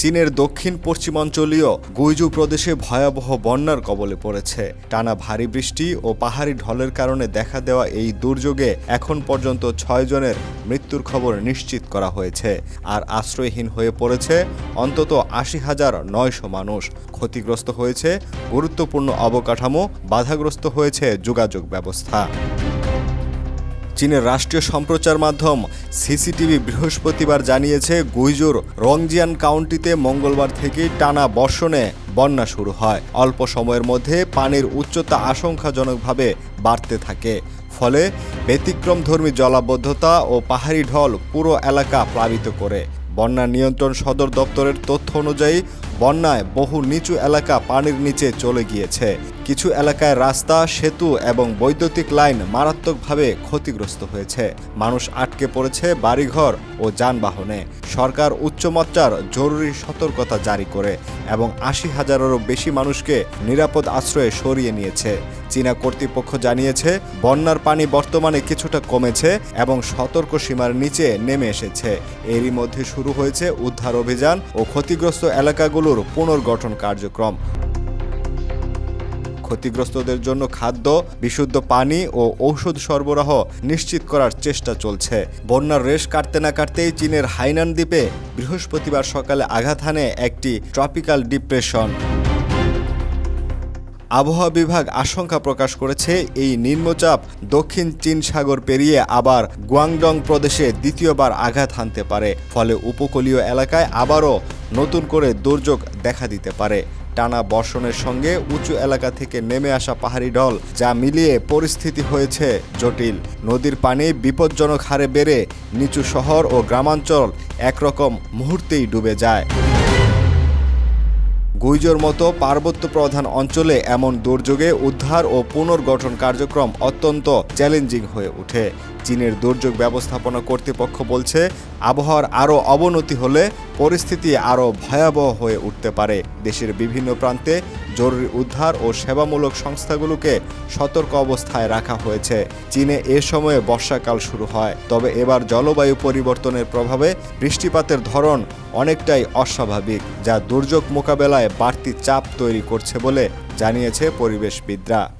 চীনের দক্ষিণ পশ্চিমাঞ্চলীয় গুইজু প্রদেশে ভয়াবহ বন্যার কবলে পড়েছে। টানা ভারী বৃষ্টি ও পাহাড়ি ঢলের কারণে দেখা দেওয়া এই দুর্যোগে এখন পর্যন্ত ছয় জনের মৃত্যুর খবর নিশ্চিত করা হয়েছে। আর আশ্রয়হীন হয়ে পড়েছে অন্তত আশি হাজার নয়শো মানুষ। ক্ষতিগ্রস্ত হয়েছে গুরুত্বপূর্ণ অবকাঠামো, বাধাগ্রস্ত হয়েছে যোগাযোগ ব্যবস্থা। চীনের রাষ্ট্রীয় সম্প্রচার মাধ্যম সিসিটিভি বৃহস্পতিবার জানিয়েছে, গুইজুর রংজিয়ান কাউন্টিতে মঙ্গলবার থেকেই টানা বর্ষণে বন্যা শুরু হয়। অল্প সময়ের মধ্যে পানির উচ্চতা আশঙ্কাজনকভাবে বাড়তে থাকে। ফলে ব্যতিক্রমধর্মী জলাবদ্ধতা ও পাহাড়ি ঢল পুরো এলাকা প্লাবিত করে। বন্যা নিয়ন্ত্রণ সদর দপ্তরের তথ্য অনুযায়ী বন্যায় বহু নিচু এলাকা পানির নিচে চলে গিয়েছে। কিছু এলাকায় রাস্তা, সেতু এবং বৈদ্যুতিক লাইন মারাত্মকভাবে ক্ষতিগ্রস্ত হয়েছে। মানুষ আটকে পড়েছে বাড়িঘর ও যানবাহনে। সরকার উচ্চমাত্রার জরুরি সতর্কতা জারি করে এবং আশি হাজারেরও বেশি মানুষকে নিরাপদ আশ্রয়ে সরিয়ে নিয়েছে। চীনা কর্তৃপক্ষ জানিয়েছে, বন্যার পানি বর্তমানে কিছুটা কমেছে এবং সতর্ক সীমার নিচে নেমে এসেছে। এরই মধ্যে শুরু হয়েছে উদ্ধার অভিযান ও ক্ষতিগ্রস্ত এলাকাগুলোর পুনর্গঠন কার্যক্রম। ক্ষতিগ্রস্তদের জন্য খাদ্য, বিশুদ্ধ পানি ও ঔষধ সরবরাহ নিশ্চিত করার চেষ্টা চলছে। বন্যার রেশ কাটতে না কাটতেই চীনের হাইনান দ্বীপে বৃহস্পতিবার সকালে আঘাত হানে একটি ট্রপিক্যাল ডিপ্রেশন। আবহাওয়া বিভাগ আশঙ্কা প্রকাশ করেছে, এই নিম্নচাপ দক্ষিণ চীন সাগর পেরিয়ে আবার গুয়াংডং প্রদেশে দ্বিতীয়বার আঘাত হানতে পারে। ফলে উপকূলীয় এলাকায় আবারও নতুন করে দুর্যোগ দেখা দিতে পারে। টানা বর্ষণের সঙ্গে উঁচু এলাকা থেকে নেমে আসা পাহাড়ি ঢল যা মিলিয়ে পরিস্থিতি হয়েছে জটিল। নদীর পানি বিপজ্জনক হারে বেড়ে নিচু শহর ও গ্রামাঞ্চল একরকম মুহূর্তেই ডুবে যায়। গুইজোর মতো পার্বত্য প্রধান অঞ্চলে এমন দুর্যোগে উদ্ধার ও পুনর্গঠন কার্যক্রম অত্যন্ত চ্যালেঞ্জিং হয়ে ওঠে। চীনের দুর্যোগ ব্যবস্থাপনা কর্তৃপক্ষ বলছে, আবহাওয়ার আরও অবনতি হলে পরিস্থিতি আরও ভয়াবহ হয়ে উঠতে পারে। দেশের বিভিন্ন প্রান্তে জরুরি উদ্ধার ও সেবামূলক সংস্থাগুলোকে সতর্ক অবস্থায় রাখা হয়েছে। চীনে এ সময়ে বর্ষাকাল শুরু হয়, তবে এবার জলবায়ু পরিবর্তনের প্রভাবে বৃষ্টিপাতের ধরন অনেকটাই অস্বাভাবিক, যা দুর্যোগ মোকাবেলায় বাড়তি চাপ তৈরি করছে বলে জানিয়েছে পরিবেশবিদরা।